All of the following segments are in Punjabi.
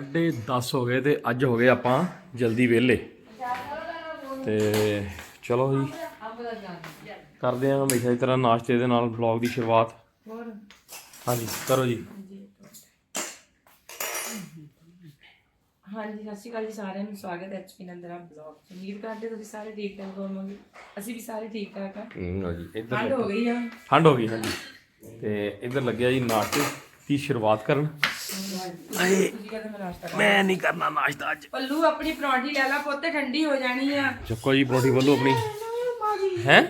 10:30 ਹੋ ਗਏ ਤੇ ਅੱਜ ਹੋ ਗਏ ਆਪਾਂ ਜਲਦੀ ਵਿਹਲੇ। ਤੇ ਚਲੋ ਜੀ ਕਰਦੇ ਆਂ ਹਮੇਸ਼ਾ ਦੀ ਤਰ੍ਹਾਂ ਨਾਸ਼ਤੇ ਦੇ ਨਾਲ ਵਲੌਗ ਦੀ ਸ਼ੁਰੂਆਤ। ਹਾਂਜੀ ਕਰੋ ਜੀ। ਹਾਂਜੀ ਸਤਿ ਸ਼੍ਰੀ ਅਕਾਲ ਜੀ ਸਾਰਿਆਂ ਨੂੰ। ਸਵਾਗਤ ਹੈ ਐਚਪੀ ਨੰਦਰਾ ਬਲੌਗ ਚ। ਉਮੀਦ ਕਰਦੇ ਤੁਸੀਂ ਸਾਰੇ ਠੀਕ ਠਾਕ ਹੋਵੋਗੇ। ਅਸੀਂ ਵੀ ਸਾਰੇ ਠੀਕ ਠਾਕ ਆ ਹੂੰ ਜੀ ਇੱਧਰ ਠੰਡ ਹੋ ਗਈ ਆ। ਠੰਡ ਹੋ ਗਈ ਹਾਂਜੀ। ਤੇ ਇੱਧਰ ਲੱਗਿਆ ਜੀ ਨਾਸ਼ਤੇ ਦੀ ਸ਼ੁਰੂਆਤ ਕਰਨ। ਕਹਿੰਦੇ ਮੈਂ ਨਾਸ਼ਤਾ ਕਰਾਂ ਮੈਂ ਨਹੀਂ ਕਰਨਾ ਨਾਸ਼ਤਾ ਅੱਜ। ਪੱਲੂ ਆਪਣੀ ਪਰੌਂਠੀ ਲੈ ਲਾ ਪੁੱਤ ਠੰਡੀ ਹੋ ਜਾਣੀ ਆ। ਚੱਕੋ ਜੀ ਪਰੋਠੀ ਵੱਲੋਂ ਆਪਣੀ। ਹੈ?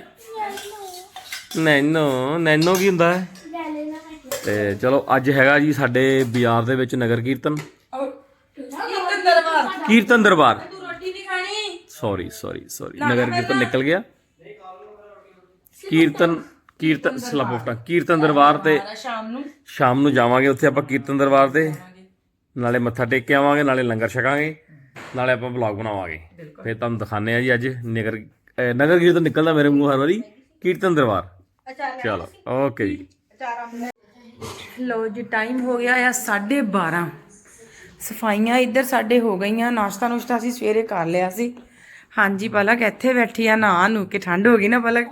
ਨੈਨੋ ਨੈਨੋ ਕੀ ਹੁੰਦਾ ਹੈ? ਤੇ ਚਲੋ ਅੱਜ ਹੈਗਾ ਜੀ ਸਾਡੇ ਬਾਜ਼ਾਰ ਦੇ ਵਿੱਚ ਨਗਰ ਕੀਰਤਨ। ਕੀਰਤਨ ਦਰਬਾਰ। ਕੀਰਤਨ ਦਰਬਾਰ। ਤੂੰ ਰੋਟੀ ਨਹੀਂ ਖਾਣੀ? ਸੌਰੀ ਸੌਰੀ ਸੌਰੀ ਨਗਰ ਕੀਰਤਨ ਨਿਕਲ ਗਿਆ। ਕੀਰਤਨ ਕੀਰਤਨ ਸਲਾਪੋਫਟਾ ਕੀਰਤਨ ਦਰਬਾਰ ਤੇ ਸ਼ਾਮ ਨੂੰ। ਸ਼ਾਮ ਨੂੰ ਜਾਵਾਂਗੇ ਉੱਥੇ ਆਪਾਂ ਕੀਰਤਨ ਦਰਬਾਰ ਤੇ। ਨਾਲੇ ਮੱਥਾ ਟੇਕ ਕੇ ਆਵਾਂਗੇ ਨਾਲੇ ਲੰਗਰ ਛਕਾਂਗੇ ਨਾਲੇ ਆਪਾਂ ਵਲੌਗ ਬਣਾਵਾਂਗੇ। ਫਿਰ ਤੁਹਾਨੂੰ ਦਿਖਾਣੇ ਆ ਜੀ ਅੱਜ ਨਗਰ ਨਗਰ ਕੀਰਤਨ ਨਿਕਲਦਾ ਮੇਰੇ ਮੂੰਹ ਹਰ ਵਾਰੀ ਕੀਰਤਨ ਦਰਬਾਰ। ਚਲੋ ਓਕੇ ਜੀ। ਲੋ ਜੀ ਟਾਈਮ ਹੋ ਗਿਆ ਆ 12:30 ਸਫਾਈਆਂ ਇੱਧਰ ਸਾਡੇ ਹੋ ਗਈਆਂ ਨਾਸ਼ਤਾ ਨੁਸ਼ਤਾ ਅਸੀਂ ਸਵੇਰੇ ਕਰ ਲਿਆ ਸੀ। ਹਾਂਜੀ ਪਲਕ ਇੱਥੇ ਬੈਠੀ ਆ ਨਾ ਨੂੰ ਕਿ ਠੰਡ ਹੋ ਗਈ ਨਾ ਪਲਕ?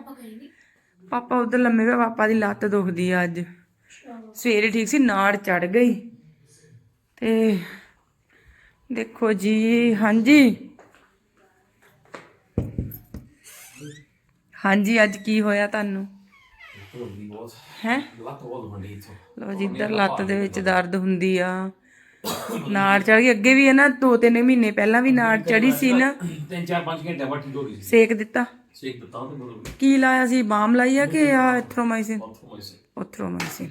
ਪਾਪਾ ਉਧਰ ਲੰਮੇ ਪਏ ਪਾਪਾ ਦੀ ਲੱਤ ਦੁਖਦੀ ਆ ਅੱਜ। ਸਵੇਰੇ ਠੀਕ ਸੀ ਨਾੜ ਚੜ ਗਈ। ਤੇ ਦੇਖੋ ਜੀ ਹਾਂਜੀ। ਹਾਂਜੀ ਅੱਜ ਕੀ ਹੋਇਆ ਤੁਹਾਨੂੰ? ਹੈ? ਲੋ ਜੀ ਇੱਧਰ ਲੱਤ ਦੇ ਵਿੱਚ ਦਰਦ ਹੁੰਦੀ ਆ। ਨਾੜ ਚੜ ਗਈ। ਅੱਗੇ ਵੀ ਹੈ ਨਾ ਦੋ ਤਿੰਨ ਮਹੀਨੇ ਪਹਿਲਾਂ ਵੀ ਨਾੜ ਚੜੀ ਸੀ ਨਾ। 3-4 5 ਘੰਟੇ ਬਾਅਦ ਠੀਕ ਹੋ ਗਈ ਸੀ। ਸੇਕ ਦਿੱਤਾ? ਸੇਕ ਦਿੱਤਾ ਕੀ ਲਾਇਆ ਸੀ? ਬਾਮ ਲਾਈ ਆ ਕਿ ਆ ਐਥਰੋਮਾਈਸਿਨ। ਐਥਰੋਮਾਈਸਿਨ।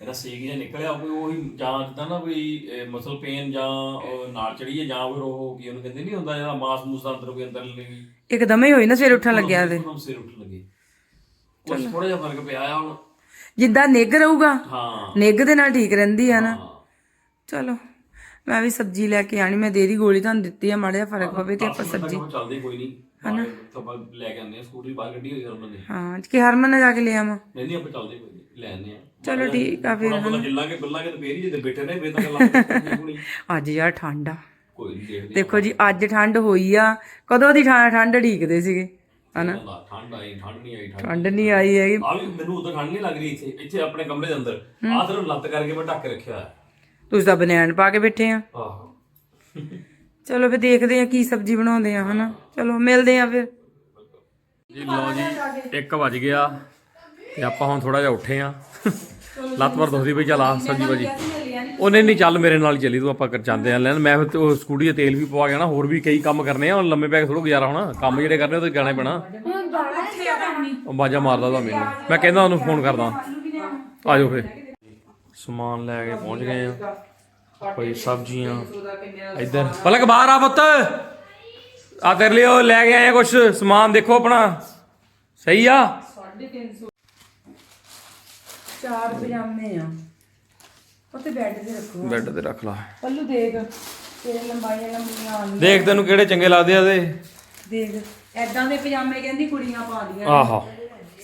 ਇਹਦਾ ਸੇਕ ਜਿਹਾ ਨਿਕਲਿਆ ਕੋਈ ਉਹੀ ਜਾਂ ਜਿੱਦਾਂ ਨਾ ਕੋਈ ਮਸਲ ਪੇਨ ਜਾਂ ਨਾਲ ਚੜੀ ਹੈ ਜਾਂ ਕੋਈ ਉਹ ਕੀ ਉਹਨੂੰ ਕਹਿੰਦੇ ਨਹੀਂ ਹੁੰਦਾ ਜਿਹੜਾ ਮਾਸ ਮੂਸ ਦਾ ਅੰਦਰ ਕੋਈ ਅੰਦਰ ਲੱਗੀ ਇੱਕਦਮ ਹੀ ਹੋਈ ਨਾ ਸਵੇਰ ਉੱਠਣ ਲੱਗਿਆ ਤੇ ਉਹਨੂੰ ਸਿਰ ਉੱਠ ਲੱਗੇ। ਕੁਝ ਥੋੜਾ ਜਿਹਾ ਫ਼ਰਕ ਪਿਆ ਆ ਹੁਣ। ਜਿੱਦਾਂ ਨਿੱਘ ਰਹੂਗਾ ਹਾਂ। ਨਿੱਘ ਦੇ ਨਾਲ ਠੀਕ ਰਹਿੰਦੀ ਆ ਨਾ। ਚਲੋ ਮੈਂ ਵੀ ਸਬਜ਼ੀ ਲੈ ਕੇ ਆਣੀ ਮੈਂ ਦੇਰੀ ਗੋਲੀ ਤੁਹਾਨੂੰ ਦਿੱਤੀ ਆ ਮਾੜਾ ਜਿਹਾ ਫ਼ਰਕ ਪਵੇ ਤੇ ਆਪਾਂ ਸਬਜ਼ੀ ਚੱਲਦੇ ਕੋਈ ਨਹੀਂ। ਹਨਾ? ਆਪਾਂ ਲੈ ਕੇ ਆਉਂਦੇ ਆ ਸਕੂਟਰੀ ਬਾਹਰ ਕੱਢੀ ਹੋਈ ਹਰਮਨ ਨੇ। ਹਾਂ ਕਿ ਹਰਮਨ ਨਾਲ ਜਾ ਕੇ ਲੈ ਆਵਾਂ? ਨਹੀਂ ਨਹੀਂ ਆਪਾਂ ਚੱਲਦੇ ਕੋਈ ਲੈ ਆਉਂਦੇ ਆ। ਚਲੋ ਠੀਕ ਆ ਫਿਰ ਥੋੜਾ ਬਹੁਤਾ ਹਿੱਲਾਂਗੇ ਬਿੱਲਾਂਗੇ ਤੇ ਫੇਰ ਹੀ ਜੇ ਬੈਠੇ ਰਹੇ ਫੇਰ ਤਾਂ ਗੱਲਾਂ ਹੋਣੀ ਅੱਜ ਯਾਰ ਠੰਡ ਆ। ਕੋਈ ਨਹੀਂ ਦੇਖਦੇ ਦੇਖੋ ਜੀ ਅੱਜ ਠੰਡ ਹੋਈ ਆ। ਕਦੋਂ ਦੀ ਠਾ- ਠੰਡ ਢੀਕਦੇ ਸੀਗੇ? ਹਨਾ? ਠੰਡ ਆਈ ਠੰਡ ਨਹੀਂ ਆਈ ਠੰਡ ਠੰਡ ਨਹੀਂ ਆਈ। ਹੈਗੀ। ਆ ਵੀ ਮੈਨੂੰ ਉਦੋਂ ਠੰਡ ਨਹੀਂ ਲੱਗ ਰਹੀ ਇੱਥੇ ਇੱਥੇ ਆਪਣੇ ਕਮਰੇ ਦੇ ਅੰਦਰ। ਆਹ ਤਰ੍ਹਾਂ ਲੱਤ ਕਰਕੇ ਮੈਂ ਢੱਕ ਕੇ ਰੱਖਿਆ ਹੋਇਆ। ਤੁਸੀਂ ਤਾਂ ਬਨੈਣ ਪਾ ਕੇ ਬੈਠੇ ਆ। ਆਹੋ। ਚਲੋ ਫਿਰ ਦੇਖਦੇ ਆ ਕੀ ਸਬਜ਼ੀ ਬਣਾਉਂਦੇ ਆ ਹਨਾ? ਚਲੋ ਮਿਲਦੇ ਆ ਫਿਰ। ਜੀ ਲਓ ਜੀ 1 ਵਜ ਗਿਆ ਤੇ ਆਪਾਂ ਹੁਣ ਥੋੜਾ ਜਿਹਾ ਉੱਠੇ ਆ ਲੱਤ ਵਰ ਦੁਖਦੀ ਪਈ ਚੱਲ ਆ ਸਬਜੀ ਭਾਜੀ। ਉਹ ਨਹੀਂ ਚੱਲ ਮੇਰੇ ਨਾਲ ਚੱਲੀ ਤੂੰ ਆਪਾਂ ਕਰ ਜਾਂਦੇ ਆ ਲੈਣ ਮੈਂ ਫਿਰ ਸਕੂਟੀ ਤੇ ਤੇਲ ਵੀ ਪਵਾ ਗਿਆ ਨਾ ਹੋਰ ਵੀ ਕਈ ਕੰਮ ਕਰਨੇ ਆ ਹੁਣ ਲੰਮੇ ਪੈ ਕੇ ਥੋੜਾ ਗੁਜ਼ਾਰਾ ਹੋਣਾ ਕੰਮ ਜਿਹੜੇ ਕਰਨੇ ਉਹ ਤੇ ਜਾਣਾ ਹੀ ਪੈਣਾ। ਉਹ ਬਾਜਾ ਮਾਰਦਾ ਤਾਂ ਮੈਨੂੰ। ਮੈਂ ਕਹਿੰਦਾ ਉਹਨੂੰ ਫੋਨ ਕਰਦਾ। ਆ ਜਾਓ ਫੇ ਸਮਾਨ ਲੈ ਕੇ ਪਹੁੰਚ ਗਏ ਆ ਕੋਈ ਸਬਜ਼ੀਆਂ ਇੱਧਰ। ਪਲਕ ਬਾਹਰ ਆ ਪੁੱਤ। ਆ ਤੇਰੇ ਲਈ ਉਹ ਲੈ ਕੇ ਆਏ ਕੁਛ। ਸਮਾਨ ਦੇਖੋ ਆਪਣਾ। ਸਹੀ ਆ। 350 ਚਾਰ ਪਜਾਮੇ ਆ। ਉੱਤੇ ਬੈੱਡ ਤੇ ਰੱਖੋ। ਬੈੱਡ ਤੇ ਰੱਖ ਲਾ। ਪੱਲੂ ਦੇਖ ਤੇਰੇ ਲੰਬਾਈਆਂ ਲੰਬੀਆਂ ਆ ਗਈਆਂ। ਦੇਖ ਤੈਨੂੰ ਕਿਹੜੇ ਚੰਗੇ ਲੱਗਦੇ ਆ ਤੇ। ਦੇਖ ਐਦਾਂ ਦੇ ਪਜਾਮੇ ਕਹਿੰਦੀ ਕੁੜੀਆਂ ਪਾਉਂਦੀਆਂ ਆਹਾ।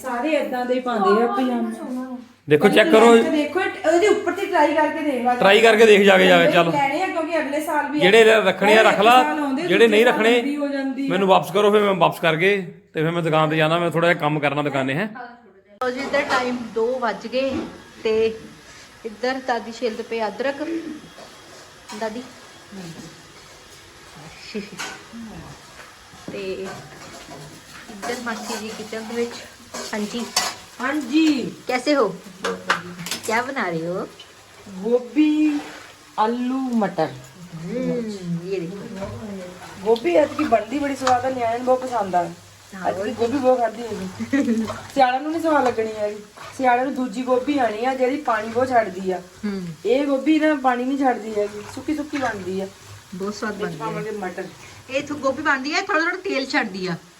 ਸਾਰੇ ਐਦਾਂ ਦੇ ਹੀ ਪਾਉਂਦੇ ਆ ਪਜਾਮੇ। ਦੇਖੋ ਚੈੱਕ ਕਰੋ। ਦੇਖੋ ਉਹਦੇ ਉੱਪਰ ਤੇ ਟਰਾਈ ਕਰਕੇ ਦੇਖ ਲਾ। ਟਰਾਈ ਕਰਕੇ ਦੇਖ ਜਾ ਕੇ ਜਾ ਕੇ ਚੱਲ। ਲੈਣੇ ਆ ਕਿਉਂਕਿ ਅਗਲੇ ਸਾਲ ਵੀ ਜਿਹੜੇ ਰੱਖਣੇ ਆ ਰੱਖ ਲਾ। ਜਿਹੜੇ ਨਹੀਂ ਰੱਖਣੇ ਮੈਨੂੰ ਵਾਪਸ ਕਰੋ ਫਿਰ ਮੈਂ ਵਾਪਸ ਕਰਕੇ ਤੇ ਫਿਰ ਮੈਂ ਦੁਕਾਨ ਤੇ ਜਾਣਾ ਮੈਂ ਥੋੜਾ ਜਿਹਾ ਕੰਮ ਕਰਨਾ ਦੁਕਾਨੇ ਹੈ। ਲੋ ਜੀ ਇੱਧਰ ਟਾਈਮ 2 ਵੱਜ ਗਏ ਤੇ ਇੱਧਰ ਦਾਦੀ ਛਿਲਦ ਪਏ ਅਦਰਕ। ਦਾਦੀ। ਤੇ ਇੱਧਰ ਮਾਸੀ ਜੀ ਕਿਚਨ ਦੇ ਵਿੱਚ। ਹਾਂਜੀ। ਹਾਂਜੀ कैसे हो क्या बना रहे हो ਗੋਭੀ ਆਲੂ ਮਟਰ हम्म ये देखो ਗੋਭੀ ਐਤਕੀ ਬਣਦੀ ਬੜੀ ਸਵਾਦ ਆ ਨਿਆਣਿਆਂ ਨੂੰ ਬਹੁਤ ਪਸੰਦ ਆ ਅੱਜ ਵੀ ਗੋਭੀ ਬਹੁਤ ਖਾਦੀ ਹੈਗੀ ਸਿਆਲਾਂ ਨੂੰ ਨਹੀਂ ਸਵਾਦ ਲੱਗਣੀ ਹੈਗੀ ਸਿਆਲਾਂ ਨੂੰ ਦੂਜੀ ਗੋਭੀ ਆਣੀ ਆ ਜਿਹੜੀ ਪਾਣੀ ਬਹੁਤ ਛੱਡਦੀ ਆ हम्म ਇਹ ਗੋਭੀ ਨਾ ਪਾਣੀ ਨਹੀਂ ਛੱਡਦੀ ਹੈਗੀ ਸੁੱਕੀ ਸੁੱਕੀ ਬਣਦੀ ਆ बहुत स्वाद बन ਪਾਵਾਂਗੇ ਮਟਰ गया ये तो गोभी बनती है थोड़ा थोड़ा तेल छड़ दिया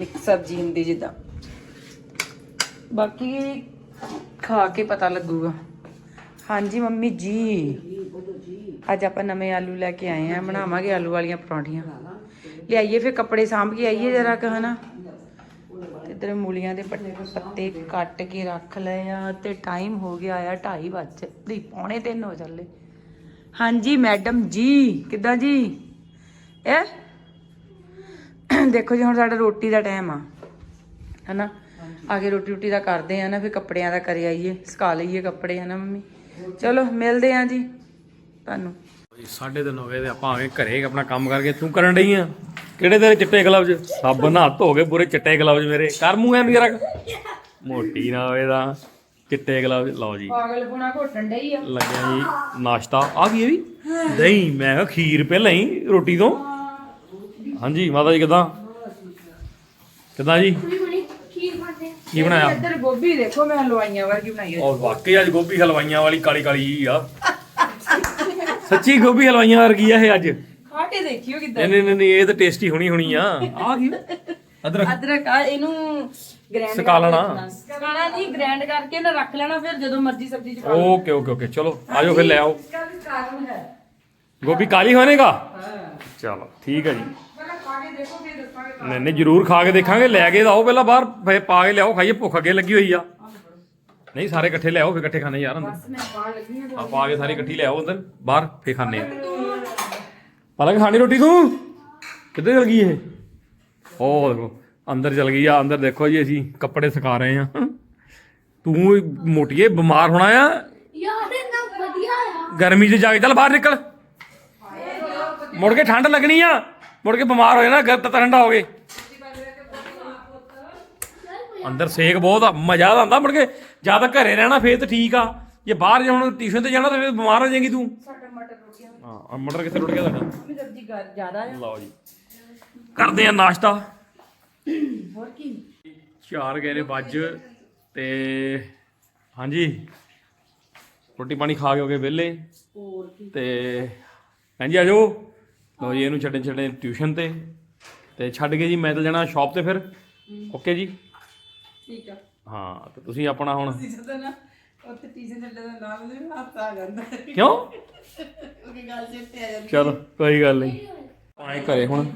ਮਿਕਸ ਸਬਜ਼ੀ ਹੁੰਦੀ ਜਿੱਦਾਂ। ਬਾਕੀ ਖਾ ਕੇ ਪਤਾ ਲੱਗੂਗਾ। ਹਾਂਜੀ ਮੰਮੀ ਜੀ। ਅੱਜ ਆਪਾਂ ਨਵੇਂ ਆਲੂ ਲੈ ਕੇ ਆਏ ਆ ਬਣਾਵਾਂਗੇ ਆਲੂ ਵਾਲੀਆਂ ਪਰੌਂਠੀਆਂ। ਲਿਆਈਏ ਫਿਰ ਕੱਪੜੇ ਸਾਂਭ ਕੇ ਆਈਏ ਜਰਾ ਕ, ਹਨਾ। ਤੇ ਇਧਰ ਮੂਲੀਆਂ ਦੇ ਪੱਤੇ ਪੱਤੇ ਕੱਟ ਕੇ ਰੱਖ ਲਏ ਆ ਤੇ ਟਾਈਮ ਹੋ ਗਿਆ ਆ 2:30 ਵਜੇ ਨਹੀਂ ਪੌਣੇ 3 ਹੋ ਚੱਲੇ। ਹਾਂਜੀ ਮੈਡਮ ਜੀ, ਕਿੱਦਾਂ ਜੀ? ਇਹ ਦੇਖੋ ਜੀ ਹੁਣ ਸਾਡਾ ਰੋਟੀ ਦਾ ਟਾਈਮ ਆ ਹਨਾ? ਆਗੇ ਰੋਟੀ ਰੋਟੀ ਦਾ ਕਰਦੇ ਆ ਨਾ ਫਿਰ ਕੱਪੜਿਆਂ ਦਾ ਕਰੇ ਆਈਏ ਸੁਕਾ ਲਈਏ ਕੱਪੜੇ ਹਨਾ ਮੰਮੀ? ਚਲੋ ਮਿਲਦੇ ਆ ਜੀ ਤੁਹਾਨੂੰ। ਸਾਢੇ ਤਿੰਨ ਹੋ ਗਏ ਤੇ ਆਪਾਂ ਆ ਗਏ ਘਰੇ ਆਪਣਾ ਕੰਮ ਕਰਕੇ ਤੂੰ ਕਰਨ ਡਈ ਆ? ਕਿਹੜੇ ਤੇਰੇ ਚਿੱਟੇ ਗਲਵਜ? ਸਭ ਨਾ ਧੋ ਗਏ ਪੂਰੇ ਚਿੱਟੇ ਗਲਵਜ ਮੇਰੇ। ਕਰ ਮੂੰਹ ਐਨ ਜਰਾ ਮੋਟੀ ਨਾ ਹੋਵੇ ਤਾਂ ਚਿੱਟੇ ਗਲਵਜ। ਲਓ ਜੀ। ਪਾਗਲ ਪੁਣਾ ਘੋਟਣ ਡਈ ਆ। ਲੱਗਿਆ ਜੀ ਨਾਸ਼ਤਾ। ਆ ਗਈ ਇਹ ਵੀ? ਦਹੀਂ। ਮੈਂ ਕਿਹਾ ਖੀਰ ਪਹਿਲਾਂ ਹੀ ਰੋਟੀ ਤੋਂ। ਹਾਂਜੀ ਮਾਤਾ ਜੀ ਕਿਦਾਂ? ਕਿਦਾਂ ਜੀ? ਕੀ ਬਣਾਇਆ? ਇੱਧਰ ਗੋਭੀ ਦੇਖੋ ਮੈਂ ਹਲਵਾਈਆਂ ਵਰਗੀ ਬਣਾਈ ਹੈ ਔਰ ਵਾਕਈ ਅੱਜ ਗੋਭੀ ਹਲਵਾਈਆਂ ਵਾਲੀ ਕਾਲੀ ਕਾਲੀ ਜੀ ਆ। ਸੱਚੀ ਗੋਭੀ ਹਲਵਾਈਆਂ ਵਰਗੀ ਆ ਇਹ ਅੱਜ। ਖਾ ਕੇ ਕਿਦਾਂ। ਨਹੀਂ ਨਹੀਂ ਨਹੀਂ ਇਹ ਤਾਂ ਟੇਸਟੀ ਹੋਣੀ ਹੋਣੀ ਆ। ਆ ਕੀ? ਅਦਰਕ। ਅਦਰਕ ਆ ਇਹਨੂੰ ਗ੍ਰੈਂਡ ਸਕਾ ਲੈਣਾ। ਸਕਾਣਾ ਨਹੀਂ ਗ੍ਰੈਂਡ ਕਰਕੇ ਨਾ ਰੱਖ ਲੈਣਾ ਫਿਰ ਜਦੋਂ ਮਰਜ਼ੀ ਸਬਜ਼ੀ ਚ ਪਾ ਓਕੇ ਓਕੇ ਓਕੇ ਚਲੋ ਆਜੋ ਫਿਰ ਲੈ ਆਓ। ਗੋਭੀ ਕਾਲੀ ਹੋਣੇਗਾ? ਚਲੋ ਠੀਕ ਹੈ ਜੀ। ਨਹੀਂ ਨਹੀਂ ਜ਼ਰੂਰ ਖਾ ਕੇ ਦੇਖਾਂਗੇ। ਲੈ ਕੇ ਆਓ ਪਹਿਲਾਂ ਬਾਹਰ ਫੇਰ ਪਾ ਕੇ ਲਿਆਓ ਖਾਈਏ ਭੁੱਖ ਅੱਗੇ ਲੱਗੀ ਹੋਈ ਆ। ਨਹੀਂ ਸਾਰੇ ਇਕੱਠੇ ਲਿਆਓ ਫੇਰ ਇਕੱਠੇ ਖਾਣੇ ਯਾਰ ਅੰਦਰ। ਬਸ ਆ ਪਾ ਕੇ ਸਾਰੇ ਇਕੱਠੀ ਲਿਆਓ ਅੰਦਰ ਬਾਹਰ ਫੇਰ ਖਾਣੇ ਆ। ਖਾਣੀ ਰੋਟੀ ਤੂੰ? ਕਿੱਧਰ ਚਲ ਗਈ ਇਹ? ਉਹ ਦੇਖੋ ਅੰਦਰ ਚਲ ਗਈ ਆ ਅੰਦਰ ਦੇਖੋ ਜੀ ਅਸੀਂ ਕੱਪੜੇ ਸੁਕਾ ਰਹੇ ਆ ਤੂੰ ਵੀ ਮੋਟੀਏ ਬਿਮਾਰ ਹੋਣਾ ਆ। ਯਾਰ ਇੰਨਾ ਵਧੀਆ ਆ। ਗਰਮੀ 'ਚ ਜਾ ਕੇ ਚੱਲ ਬਾਹਰ ਨਿਕਲ। ਮੁੜ ਕੇ ਠੰਡ ਲੱਗਣੀ ਆ। ਮੁੜ ਕੇ ਬਿਮਾਰ ਹੋ ਜਾਣਾ ਗਰਦ ਠੰਡਾ ਹੋ ਗਏ। ਅੰਦਰ ਸੇਕ ਬਹੁਤ ਆ ਮਜ਼ਾ ਆਉਂਦਾ ਮੁੜ ਕੇ। ਜ਼ਿਆਦਾ ਘਰੇ ਰਹਿਣਾ ਫੇਰ ਤਾਂ ਠੀਕ ਆ। ਜੇ ਬਾਹਰ ਜਾਣਾ ਟਿਊਸ਼ਨ ਤੇ ਜਾਣਾ ਤਾਂ ਫੇਰ ਬਿਮਾਰ ਹੋ ਜਾਏਗੀ ਤੂੰ। ਸਾਡਾ ਮਟਰ ਰੁਕ ਗਿਆ ਹਾਂ ਮਟਰ ਕਿੱਥੇ ਰੁਕ ਗਿਆ ਤੁਹਾਡਾ? ਸਬਜ਼ੀ ਚਾਰ ਗਏ ਵੱਜ ਤੇ ਹਾਂਜੀ। ਰੋਟੀ ਪਾਣੀ ਖਾ ਕੇ ਹੋ ਗਏ ਵਿਹਲੇ। ਤੇ ਹਾਂਜੀ ਆਜੋ ਲਓ ਜੀ ਇਹਨੂੰ ਛੱਡੇ ਛੱਡੇ ਟਿਊਸ਼ਨ ਤੇ। ਤੇ ਛੱਡ ਕੇ ਜੀ ਮੈਂ ਤਾਂ ਜਾਣਾ ਸ਼ਾਪ ਤੇ ਫਿਰ। ਓਕੇ ਜੀ? ਠੀਕ ਆ। ਹਾਂ ਤੇ ਤੁਸੀਂ ਆਪਣਾ ਹੁਣ ਕਿਉਂ? ਉਹਦੀ ਕੋਈ ਗੱਲ ਨਹੀਂ। ਪਾਏ ਘਰੇ ਹੁਣ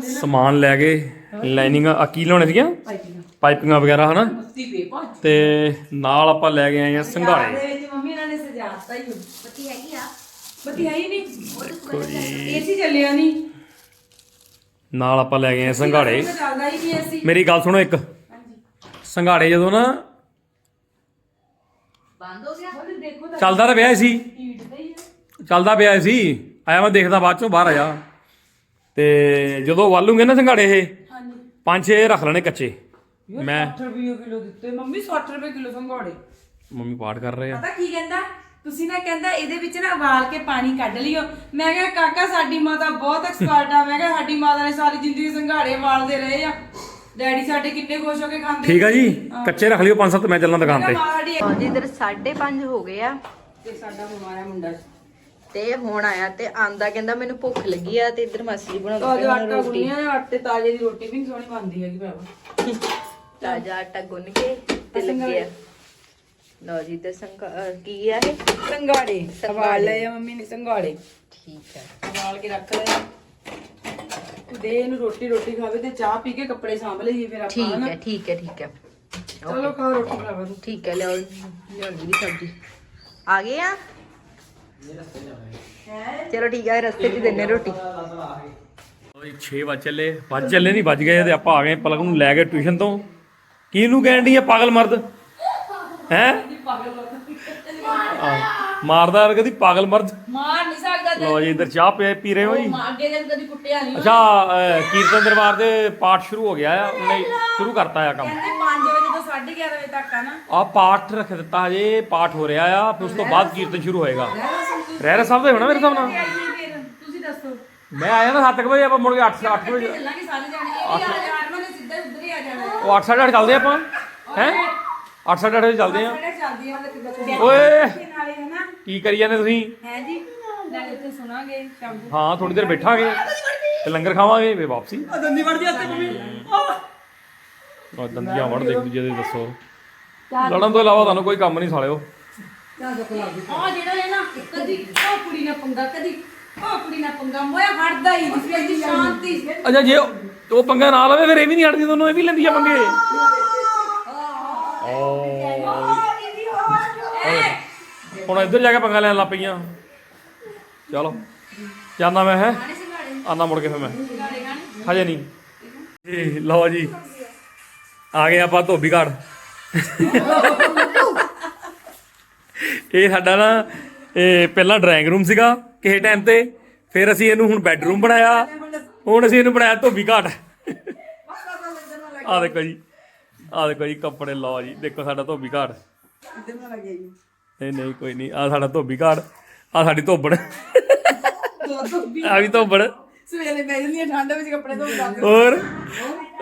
ਸਮਾਨ ਲੈ ਗਏ ਲਾਈਨਿੰਗ ਆ ਕੀ ਲਾਉਣੇ ਸੀਗੀਆਂ? ਪਾਈਪਿੰਗਾਂ। ਵਗੈਰਾ ਹਨਾ? ਤੇ ਨਾਲ ਆਪਾਂ ਲੈ ਗਏ ਆਏ ਆ ਮੰਮੀ ਨੇ ਸਜਾਤਾ ਹੀ ਬੱਤੀ ਹੈ ਹੀ ਨਹੀਂ। ਏਸੀ ਚੱਲਿਆ ਨਹੀਂ। ਨਾਲ ਆਪਾਂ ਲੈ ਆ ਸੰਘਾੜੇ। ਚੱਲਦਾ ਹੀ ਨਹੀਂ ਏਸੀ ਮੇਰੀ ਗੱਲ ਸੁਣੋ ਇੱਕ। ਸੰਘਾੜੇ ਜਦੋਂ ਨਾ ਬੰਦ ਹੋ ਗਿਆ? ਬੋਲੇ ਦੇਖੋ ਤਾਂ ਚੱਲਦਾ ਤਾਂ ਪਿਆ ਸੀ। ਹੀਟ ਤੇ ਹੀ ਆ ਚੱਲਦਾ ਪਿਆ ਸੀ। ਆਇਆ ਮੈਂ ਦੇਖਦਾ ਬਾਅਦ ਚੋਂ ਬਾਹਰ ਆਇਆ ਤੇ ਜਦੋਂ ਵਾਲੂਗੇ ਨਾ ਸੰਘਾੜੇ ਇਹ ਹਾਂਜੀ। ਪੰਜ ਛੇ ਰੱਖ ਲੈਣੇ ਕੱਚੇ। ਮੈਂ 60 ਰੁਪਏ ਕਿਲੋ ਦਿੱਤੇ। ਮੰਮੀ 60 ਰੁਪਏ ਕਿਲੋ ਸੰਘਾੜੇ। ਮੰਮੀ ਪਾਠ ਕਰ ਰਹੇ ਆ। ਪਤਾ ਕੀ ਕਹਿੰਦਾ? ਤੁਸੀਂ ਨਾ ਕਹਿੰਦਾ ਇਹਦੇ ਵਿੱਚ ਨਾ ਉਬਾਲ ਕੇ ਪਾਣੀ ਕੱਢ ਲਿਓ। ਮੈਂ ਕਿਹਾ ਕਾਕਾ ਸਾਡੀ ਮਾਤਾ ਬਹੁਤ ਐਕਸਪਰਟ ਆ। ਮੈਂ ਕਿਹਾ ਸਾਡੀ ਮਾਤਾ ਨੇ ਸਾਰੀ ਜ਼ਿੰਦਗੀ ਸੰਘਾੜੇ ਵਾਲਦੇ ਰਹੇ ਆ। ਡੈਡੀ ਸਾਡੇ ਕਿੰਨੇ ਖੁਸ਼ ਹੋ ਕੇ ਖਾਂਦੇ ਠੀਕ ਆ ਜੀ। ਕੱਚੇ ਰੱਖ ਲਿਓ ਪੰਜ ਸੱਤ ਮੈਂ ਚੱਲਣਾ ਦੁਕਾਨ ਤੇ। ਸਾਡੀ ਹਾਂਜੀ ਇਧਰ 5:30 ਹੋ ਗਏ ਆ। ਤੇ ਸਾਡਾ ਬਿਮਾਰ ਮੁੰਡਾ। ਤੇ ਹੁਣ ਆਇਆ ਤੇ ਆਂਦਾ ਕਹਿੰਦਾ ਮੈਨੂੰ ਭੁੱਖ ਲੱਗੀ ਆ ਤੇ ਇਧਰ ਮਾਸੀ ਤਾਂ ਬਣਾਉਂਦੀ ਜੋ ਆਟਾ ਗੁੰਨਿਆ ਹੈ, ਆਟੇ ਤਾਜੇ ਦੀ ਰੋਟੀ ਵੀ ਨੀ ਸੋਹਣੀ ਬਣਦੀ ਹੈਗੀ ਭਰਾਵਾ। ਤਾਜ਼ਾ ਆਟਾ ਗੁੰਨ ਕੇ ਤੇ ਲੱਗੇ ਆ। ਲਓ ਜੀ ਤੇ ਕੀ ਆ ਇਹ? ਸੰਘਾੜੇ। ਉਬਾਲ ਲਏ ਆ ਮੰਮੀ ਨੇ ਸੰਘਾੜੇ। ਠੀਕ ਹੈ ਉਬਾਲ ਕੇ ਰੱਖ ਲਏ ਦੇ ਇਹਨੂੰ ਰੋਟੀ ਰੋਟੀ ਖਾਵੇ ਤੇ ਚਾਹ ਪੀ ਕੇ ਕੱਪੜੇ ਸਾਂਭ ਲਈਏ ਫਿਰ ਆਪਾਂ ਠੀਕ ਹੈ ਠੀਕ ਹੈ ਠੀਕ ਹੈ ਚਲੋ ਖਾਓ ਰੋਟੀ ਭਰਾਵਾ ਠੀਕ ਹੈ ਲਿਆਓ ਲਿਆਉਂਦੀ ਦੀ ਸਬਜ਼ੀ। ਆ ਗਏ ਆ? ਚਲੋ ਠੀਕ ਹੈ ਰਸਤੇ 'ਚ ਦਿੰਨੇ ਰੋਟੀ। ਓਏ 6 ਵਜ ਚੱਲੇ। ਵੱਜ ਚੱਲੇ ਨਹੀਂ ਵੱਜ ਗਏ ਤੇ ਆਪਾਂ ਆ ਗਏ ਪਲਕ ਨੂੰ ਲੈ ਕੇ ਟਿਊਸ਼ਨ ਤੋਂ। ਕੀ ਨੂੰ ਕਹਿਣ ਦੀ ਆ ਪਾਗਲ ਮਰਦ? ਹੈ? ਮਾਰਦਾ ਕਦੀ ਪਾਗਲ ਮਰਦ। ਮਾਰ ਨਹੀਂ ਸਕਦਾ ਲੋ ਜੀ ਇੱਧਰ ਚਾਹ ਪੀ ਪੀ ਰਹੇ ਹੋ ਜੀ? ਅੱਗੇ ਦਿਨ ਕਦੀ ਕੁੱਟਿਆ ਨਹੀਂ ਅੱਛਾ ਅਹ, ਕੀਰਤਨ ਦਰਬਾਰ ਦੇ ਪਾਠ ਸ਼ੁਰੂ ਹੋ ਗਿਆ ਆ ਉਹਨੇ ਸ਼ੁਰੂ ਕਰਤਾ ਆ ਕੰਮ। ਕਹਿੰਦੇ 5 ਵਜੇ ਤੋਂ 11:30 ਵਜੇ ਤੱਕ ਆ ਨਾ। ਆ ਪਾਠ ਰੱਖ ਦਿੱਤਾ ਹਜੇ ਪਾਠ ਹੋ ਰਿਹਾ ਆ ਫਿਰ ਉਸ ਤੋਂ ਬਾਅਦ ਕੀਰਤਨ ਸ਼ੁਰੂ ਹੋਏਗਾ। ਰਹਿਰਾ ਸਾਹਿਬ ਦਾ ਹੋਣਾ ਮੇਰੇ ਹਿਸਾਬ ਨਾਲ? ਆਈਏ ਫਿਰ ਤੁਸੀਂ ਦੱਸੋ। ਮੈਂ ਆਇਆ ਨਾ 7 ਵਜੇ ਆਪਾਂ ਮੁੜ ਕੇ 8 8 ਵਜੇ ਚੱਲਾਂਗੇ ਸਾਰੇ ਜਾਣੇ। ਇਹ ਵੀ ਆ ਜਾ ਹਰਮਨ ਨੇ ਸਿੱਧਾ ਉੱਧਰ ਹੀ ਆ ਜਾਣਾ। ਉਹ 8 8:30 ਚੱਲਦੇ ਆਪਾਂ। ਹੈ? 8 8:30 ਵਜੇ ਚੱਲਦੇ ਆ। ਚੱਲਦੀ ਆ ਉਹਦੇ ਕਿੱਦਾਂ ਓਏ। ਨਾਲੇ ਹੈ ਨਾ ਕੀ ਕਰੀ ਜਾਂਦੇ ਤੁਸੀਂ? ਹੈ ਜੀ? ਨਾਲੇ ਉੱਥੇ ਸੁਣਾਂਗੇ ਸ਼ਾਮ। ਨੂੰ ਹਾਂ ਥੋੜੀ ਦੇਰ ਬੈਠਾਂਗੇ। ਤੇ ਲੰਗਰ ਖਾਵਾਂਗੇ ਵੇ ਵਾਪਸੀ। ਆ ਦੰਦੀ ਵੜਦੀ ਆਤੇ ਮੰਮੀ। ਆ ਦੰਦੀਆਂ ਵੜ ਦੇ ਦੂਜੇ ਦੇ ਦੱਸੋ। ਲੜਨ ਤੋਂ ਇਲਾਵਾ ਤੁਹਾਨੂੰ ਕੋਈ ਕੰਮ ਨਹੀਂ ਸਾਲਿਓ। ਆ ਜਿਹੜਾ ਹੈ ਨਾ ਕਦੀ ਉਹ ਕੁੜੀ ਨਾਲ ਪੰਗਾ ਕਦੀ ਉਹ ਕੁੜੀ ਨਾਲ ਪੰਗਾ ਮੋਇਆ ਹਟਦਾ ਹੀ ਨਹੀਂ। ਫਿਰ ਦੀ ਸ਼ਾਂਤੀ। ਅੱਛਾ ਜੇ ਉਹ ਉਹ ਪੰਗਾ ਨਾ ਲਵੇ ਫਿਰ ਇਹ ਵੀ ਨਹੀਂ ਹਟਦੀ ਦੋਨੋਂ ਇਹ ਵੀ ਲੈਂਦੀ ਆ ਪੰਗੇ। ਹੁਣ ਇੱਧਰ ਜਾ ਕੇ ਪੰਗਾ ਲੈਣ ਲੱਗ ਪਈਆਂ। ਚਲੋ। ਜਾਂਦਾ ਮੈਂ ਹੈ। ਆਨਾ ਮੁੜ ਕੇ ਫਿਰ ਮੈਂ। ਹਜੇ ਨਹੀਂ। ਜੀ, ਲਓ ਜੀ। ਆ ਗਏ ਆਪਾਂ ਧੋਬੀ ਘਾਟ ਇਹ ਸਾਡਾ ਨਾ, ਇਹ ਪਹਿਲਾਂ ਡਰਾਇੰਗ ਰੂਮ ਸੀਗਾ ਕਿਸੇ ਟਾਈਮ ਤੇ। ਫਿਰ ਅਸੀਂ ਇਹਨੂੰ ਹੁਣ ਬੈੱਡਰੂਮ ਬਣਾਇਆ। ਹੁਣ ਅਸੀਂ ਇਹਨੂੰ ਬਣਾਇਆ ਧੋਬੀ ਘਾਟ ਆ ਦੇਖੋ ਜੀ। ਆ ਦੇਖੋ ਜੀ ਕੱਪੜੇ ਲਓ ਜੀ ਦੇਖੋ ਸਾਡਾ ਧੋਬੀ ਘਾਟ ਨਹੀਂ ਨਹੀਂ ਕੋਈ ਨਹੀਂ ਆ ਸਾਡਾ ਧੋਬੀ ਘਾਟ ਆ ਸਾਡੀ ਧੋਬੜ ਆ ਵੀ ਧੋਬੜ ਸਵੇਰੇ ਬੈ ਜਾਂਦੀਆਂ ਠੰਡ ਵਿੱਚ ਕੱਪੜੇ ਧੋਂਦਾ ਹੋਰ?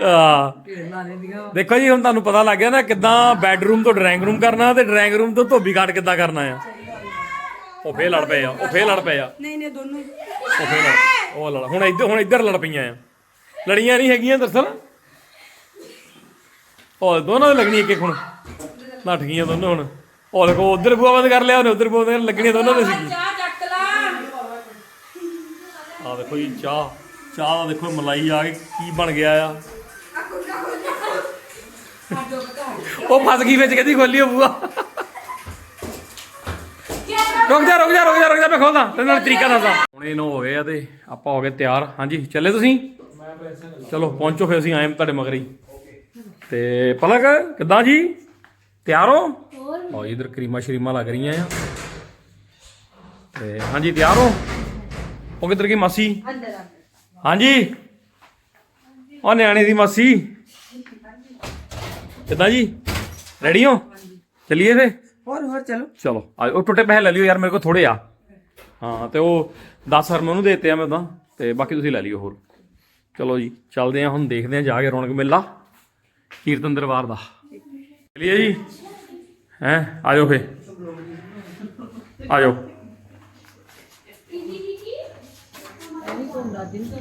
ਆ ਦੇਖੋ ਜੀ ਹੁਣ ਤੁਹਾਨੂੰ ਪਤਾ ਲੱਗ ਗਿਆ ਨਾ ਕਿੱਦਾਂ ਬੈੱਡਰੂਮ ਤੋਂ ਡਰਾਇੰਗ ਰੂਮ ਕਰਨਾ ਤੇ ਡਰਾਇੰਗ ਰੂਮ ਤੋਂ ਧੋਬੀ ਘਾਟ ਕਿੱਦਾਂ ਕਰਨਾ ਆ। ਉਹ ਫੇਰ ਲੜ ਪਏ ਆ ਉਹ ਫੇਰ ਲੜ ਪਏ ਆ। ਨਹੀਂ ਨਹੀਂ ਦੋਨੋਂ ਉਹ ਫੇਰ ਲੜ ਉਹ ਲੜ ਹੁਣ ਇੱਧਰ ਹੁਣ ਇੱਧਰ ਲੜ ਪਈਆਂ ਆ। ਲੜੀਆਂ ਨਹੀਂ ਹੈਗੀਆਂ ਦਰਸਲ। ਉਹ ਦੋਨੋਂ ਦੀ ਲੱਗਣੀ ਇੱਕ ਇੱਕ ਹੁਣ। ਨੱਠ ਗਈਆਂ ਦੋਨੋਂ ਹੁਣ। ਉਹ ਦੇਖੋ ਉਧਰ ਬੂਆ ਬੰਦ ਕਰ ਲਿਆ ਉਹਨੇ ਉਧਰ ਬੂਆ ਬੰਦ ਲੱਗਣੀਆਂ ਦੋਨੋਂ ਦੇ ਸੀਗੀ ਚਾਹ ਚੱਕ ਲਾ। ਆ ਦੇਖੋ ਜੀ ਚਾਹ। ਚਾਹ ਦਾ ਦੇਖੋ ਮਲਾਈ ਆ ਗਈ ਕੀ ਬਣ ਗਿਆ ਆ। ਉਹ ਫਸ ਗਈ ਵਿੱਚ ਕਹਿੰਦੀ ਖੋਲੀ ਉਹ ਬੂਆ ਰੁਕ ਜਾ ਰੁਕ ਜਾ ਰੁਕ ਜਾ ਰੁਕ ਜਾ ਮੈਂ ਖੋਲਦਾ ਤੈਨੂੰ ਨਾਲ ਤਰੀਕਾ ਦੱਸਾਂ ਹੁਣ ਇਹਨੂੰ ਹੋ ਗਏ ਆ ਤੇ ਆਪਾਂ ਹੋ ਗਏ ਤਿਆਰ। ਹਾਂਜੀ ਚੱਲੇ ਤੁਸੀਂ? ਚਲੋ ਪਹੁੰਚੋ ਫਿਰ ਅਸੀਂ ਆਏ ਤੁਹਾਡੇ ਮਗਰ ਹੀ। ਤੇ ਪਲਕ ਕਿੱਦਾਂ ਜੀ? ਤਿਆਰ ਹੋ? ਹੋਰ ਇਧਰ ਕਰੀਮਾ ਸ਼ਰੀਮਾ ਲੱਗ ਰਹੀਆਂ ਆ। ਤੇ ਹਾਂਜੀ ਤਿਆਰ ਹੋ? ਉਹ ਕਿੱਧਰ ਗਈ ਮਾਸੀ? ਅੰਦਰ ਹਾਂਜੀ। ਉਹ ਨਿਆਣੇ ਦੀ ਮਾਸੀ। ਕਿੱਦਾਂ ਜੀ? ਰੈਡੀ ਹੋ? ਚੱਲੀਏ ਫੇ ਹੋਰ ਹੋਰ ਚਲੋ। ਚਲੋ ਆ ਉਹ ਟੁੱਟੇ ਪੈਸੇ ਲੈ ਲਿਓ ਯਾਰ ਮੇਰੇ ਕੋਲ ਥੋੜੇ ਆ। ਹਾਂ ਤੇ ਉਹ 10 ਹਰ ਮੈਂ ਉਹਨੂੰ ਦੇਤੇ ਆ ਮੈਂ ਤਾਂ। ਤੇ ਬਾਕੀ ਤੁਸੀਂ ਲੈ ਲਿਓ ਹੋਰ। ਚਲੋ ਜੀ ਚੱਲਦੇ ਆ ਹੁਣ ਦੇਖਦੇ ਆ ਜਾ ਕੇ ਰੌਣਕ ਮੇਲਾ। ਕੀਰਤਨ ਦਰਬਾਰ ਦਾ। ਚਲਿਏ ਜੀ। ਹੈ, ਆਜੋ ਫੇ ਆਜੋ।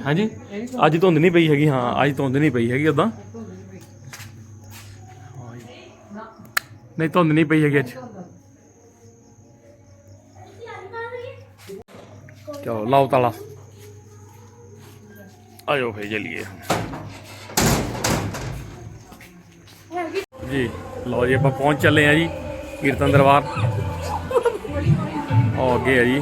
ਹਾਂਜੀ? ਅੱਜ ਧੁੰਦ ਨਹੀਂ ਪਈ ਹੈਗੀ, ਹਾਂ, ਅੱਜ ਧੁੰਦ ਨਹੀਂ ਪਈ ਹੈਗੀ ਉਦਾਂ ਨਹੀਂ, ਧੁੰਦ ਨਹੀਂ ਪਈ ਹੈਗੀ ਅੱਜ। ਚਲੋ, ਲਾਓ ਤਾਲਾ। ਆਇਓ ਫੇ ਚਲੀਏ। ਜੀ। ਲਓ ਜੀ ਆਪਾਂ ਪਹੁੰਚ ਚੱਲੇ ਆ ਜੀ ਕੀਰਤਨ ਦਰਬਾਰ। ਉਹ ਅੱਗੇ ਆ ਜੀ।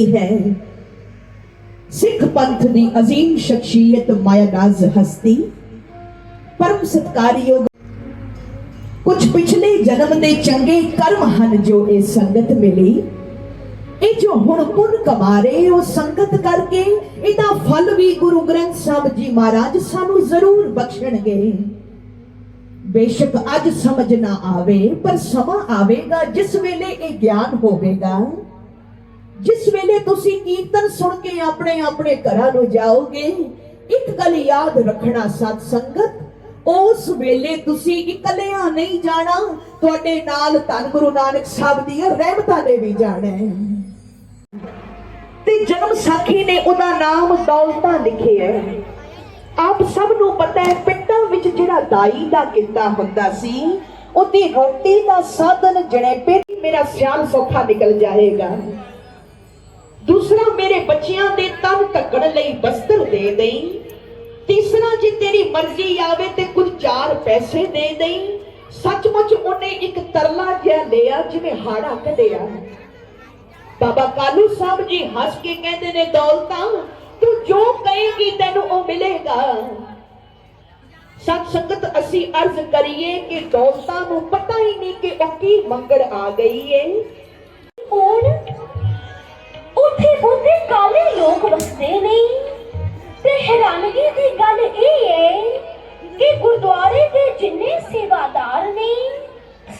ਕੀਤੀ ਹੈ। ਸਿੱਖ ਪੰਥ ਦੀ عظیم ਸ਼ਖਸੀਅਤ ਮਾਇਆਨਾਜ਼ ਹਸਤੀ, ਪਰਮ ਸਤਕਾਰਯੋਗ। ਕੁਝ ਪਿਛਲੇ ਜਨਮ ਦੇ ਚੰਗੇ ਕਰਮ ਹਨ ਜੋ ਇਹ ਸੰਗਤ ਮਿਲੀ। ਇਹ ਜੋ ਹੁਣ ਪੁੰਨ ਕਮਾ ਰਹੇ ਉਹ ਸੰਗਤ ਕਰਕੇ ਇਹਦਾ ਫਲ ਵੀ ਗੁਰੂ ਗ੍ਰੰਥ ਸਾਹਿਬ ਜੀ ਮਹਾਰਾਜ ਸਾਨੂੰ ਜ਼ਰੂਰ ਬਖਸ਼ਣਗੇ। ਬੇਸ਼ੱਕ ਅੱਜ ਸਮਝ ਨਾ ਆਵੇ, ਪਰ ਸਮਾਂ ਆਵੇਗਾ, ਜਿਸ ਵੇਲੇ ਇਹ ਗਿਆਨ ਹੋਵੇਗਾ। ਜਿਸ ਵੇਲੇ ਤੁਸੀਂ ਕੀਰਤਨ ਸੁਣ ਕੇ ਆਪਣੇ ਆਪਣੇ ਘਰਾਂ ਨੂੰ ਜਾਓਗੇ, ਇੱਕ ਗੱਲ ਯਾਦ ਰੱਖਣਾ ਸਤ ਸੰਗਤ, ਉਸ ਵੇਲੇ ਤੁਸੀਂ ਇਕੱਲਿਆਂ ਨਹੀਂ ਜਾਣਾ, ਤੁਹਾਡੇ ਨਾਲ ਧੰਨ ਗੁਰੂ ਨਾਨਕ ਸਾਹਿਬ ਦੀਆਂ ਰਹਿਮਤਾਂ ਨੇ ਵੀ ਜਾਣਾ ਤੇ ਜਨਮ ਸਾਖੀ ਨੇ ਉਹਦਾ ਨਾਮ ਦੌਲਤਾਂ ਲਿਖਿਆ ਹੈ। ਆਪ ਸਭ ਨੂੰ ਪਤਾ ਹੈ, ਪਿੰਡਾਂ ਵਿੱਚ ਜਿਹੜਾ ਦਾਈ ਦਾ ਕਿੱਤਾ ਹੁੰਦਾ ਸੀ, ਉਹਦੀ ਰੋਟੀ ਦਾ ਸਾਧਨ ਜਣੇਪੇ ਮੇਰਾ ਸਿਆਲ ਸੌਖਾ ਨਿਕਲ ਜਾਏਗਾ। ਦੂਸਰਾ ਮੇਰੇ ਬੱਚਿਆਂ ਦੇ ਤਨ ਢੱਕਣ ਲਈ ਬਸਤਰ ਦੇ ਦੇਈ। ਤੀਸਰਾ, ਜੇ ਤੇਰੀ ਮਰਜ਼ੀ ਆਵੇ ਤੇ ਕੁਝ ਚਾਰ ਪੈਸੇ ਦੇ ਦੇਈ। ਸੱਚਮੁੱਚ ਉਹਨੇ ਇੱਕ ਤਰਲਾ ਜਿਹਾ ਲਿਆ ਜਿਵੇਂ ਹਾੜਾ ਕੱਢਿਆ। ਬਾਬਾ ਕਾਲੂ ਸਾਹਿਬ ਜੀ ਹੱਸ ਕੇ ਕਹਿੰਦੇ ਨੇ, ਦੌਲਤਾਂ, ਤੂੰ ਜੋ ਕਹੇਗੀ ਤੈਨੂੰ ਉਹ ਮਿਲੇਗਾ। ਸਤ ਸੰਗਤ ਅਸੀਂ ਅਰਜ਼ ਕਰੀਏ ਕਿ ਦੌਲਤਾਂ ਨੂੰ ਪਤਾ ਹੀ ਨਹੀਂ ਕਿ ਉਹ ਕੀ ਮੰਗਣ ਆ ਗਈ ਏ। ਹੁਣ ਉੱਥੇ ਉੱਥੇ ਕਾਲੇ ਲੋਕ ਵਸਦੇ ਨੇ। ਤੇ ਹੈਰਾਨਗੀ ਦੀ ਗੱਲ ਇਹ ਹੈ ਕਿ ਗੁਰਦੁਆਰੇ ਦੇ ਜਿੰਨੇ ਸੇਵਾਦਾਰ ਨੇ,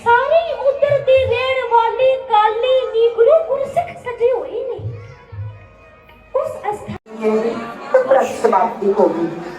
ਸਾਰੇ ਉਧਰ ਦੇ ਰਹਿਣ ਵਾਲੇ ਕਾਲੇ ਨਿਗਰੋ ਗੁਰਸਿੱਖ ਸਜੇ ਹੋਏ ਨੇ। ਉਸ ਅਸਥਾਨ ਉਪਰੰਤ ਸਮਾਪਤੀ ਹੋ ਗਈ।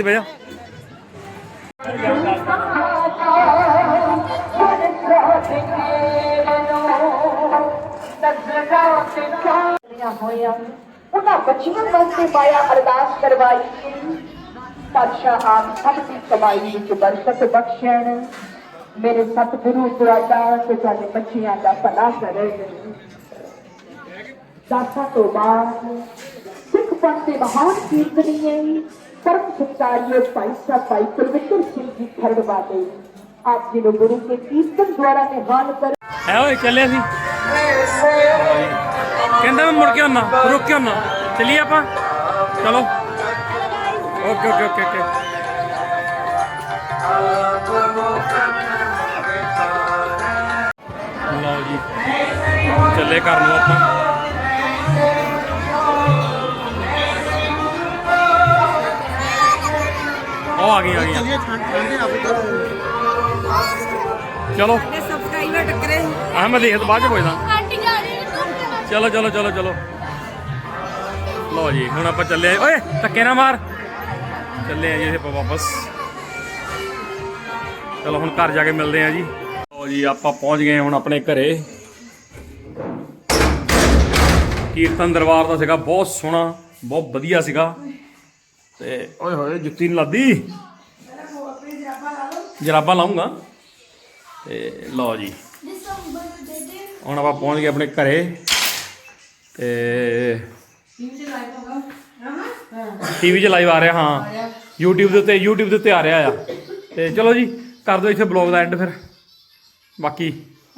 ਇੱਥੇ ਬਹਿ ਜਾ। ਹੋਇਆ ਉਹਨਾਂ ਬੱਚੀਆਂ ਵਾਸਤੇ ਮਾਇਆ ਅਰਦਾਸ ਕਰਵਾਈ। ਪਾਤਸ਼ਾਹ ਆਪ ਸਭ ਦੀ ਕਮਾਈ ਵਿੱਚ ਬਰਕਤ ਬਖਸ਼ਣ। ਮੇਰੇ ਸਤਿਗੁਰੂ ਪੁਰਾਤਾ ਤੇ ਤੁਹਾਡੇ ਬੱਚਿਆਂ ਦਾ ਭਲਾ ਕਰੇ ਦਾਸਾਂ ਤੋਂ ਬਾਅਦ ਸਿੱਖ ਪੰਥ ਦੇ ਮਹਾਨ ਕੀਰਤਨੀਏ ਪਰਮ ਸਤਿਕਾਰਯੋਗ ਭਾਈ ਸਾਹਿਬ ਭਾਈ ਕੁਲਵਿੰਦਰ ਸਿੰਘ ਜੀ ਖਰੜਵਾ ਦੇ ਆਪ ਜੀ ਨੂੰ ਗੁਰੂ ਕੇ ਕੀਰਤਨ ਦੁਆਰਾ ਨਿਹਾਲ ਕਰ ਹੈ ਓਏ ਚੱਲੇ ਅਸੀਂ ਕਹਿੰਦਾ ਮੈਂ ਮੁੜ ਕੇ ਆਉਣਾ ਰੁਕ ਕੇ ਆਉਣਾ ਚੱਲੀਏ ਆਪਾਂ? ਚਲੋ। Okay okay okay okay. ਲਓ ਜੀ। ਚੱਲੇ ਘਰ ਨੂੰ ਆਪਾਂ। ਉਹ ਆ ਗਈ ਆ ਗਈ ਚਲੋ। ਸਬਸਕ੍ਰਾਈਬਰ ਟੱਕਰੇ। ਆ ਮੈਂ ਦੇਖਦਾ ਬਾਅਦ ਚ ਪੁੱਛਦਾ। ਚਲੋ ਚਲੋ ਚਲੋ ਚਲੋ। ਲਓ ਜੀ ਹੁਣ ਆਪਾਂ ਚੱਲੇ ਓਏ ਧੱਕੇ ਨਾ ਮਾਰ। ਚੱਲੇ ਆ ਜੀ ਆਪਾਂ ਵਾਪਸ। ਚਲੋ ਹੁਣ ਘਰ ਜਾ ਕੇ ਮਿਲਦੇ ਆ ਜੀ। ਲਓ ਜੀ ਆਪਾਂ ਪਹੁੰਚ ਗਏ ਹੁਣ ਆਪਣੇ ਘਰੇ। ਕੀਰਤਨ ਦਰਬਾਰ ਦਾ ਸੀਗਾ ਬਹੁਤ ਸੋਹਣਾ ਬਹੁਤ ਵਧੀਆ ਸੀਗਾ। ਤੇ ਓਏ ਹੋਏ ਜੁੱਤੀ ਨਹੀਂ ਲੱਦੀ? ਜਰਾਬਾਂ ਲਾਉਂਗਾ। ਤੇ ਲਓ ਜੀ। ਹੁਣ ਆਪਾਂ ਪਹੁੰਚ ਗਏ ਆਪਣੇ ਘਰੇ। ਤੇ ਟੀਵੀ 'ਚ ਲਾਈਵ ਆ ਰਿਹਾ ਹਾਂ। YouTube ਦੇ ਉੱਤੇ YouTube ਦੇ ਉੱਤੇ ਆ ਰਿਹਾ ਆ। ਤੇ ਚਲੋ ਜੀ ਕਰ ਦਿਓ ਇੱਥੇ ਬਲੌਗ ਦਾ ਐਂਡ ਫਿਰ। ਬਾਕੀ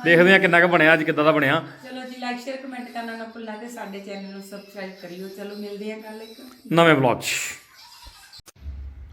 ਦੇਖਦੇ ਆ ਕਿੰਨਾ ਕੁ ਬਣਿਆ ਅੱਜ ਕਿੱਦਾਂ ਦਾ ਬਣਿਆ। ਚਲੋ ਜੀ ਲਾਈਕ ਸ਼ੇਅਰ ਕਮੈਂਟ ਕਰਨਾ ਨਾ ਭੁੱਲਣਾ ਤੇ ਸਾਡੇ ਚੈਨਲ ਨੂੰ ਸਬਸਕ੍ਰਾਈਬ ਕਰਿਓ। ਚਲੋ ਮਿਲਦੇ ਆਂ ਕੱਲ ਇੱਕ। ਨਵੇਂ ਬਲੌਗ 'ਚ।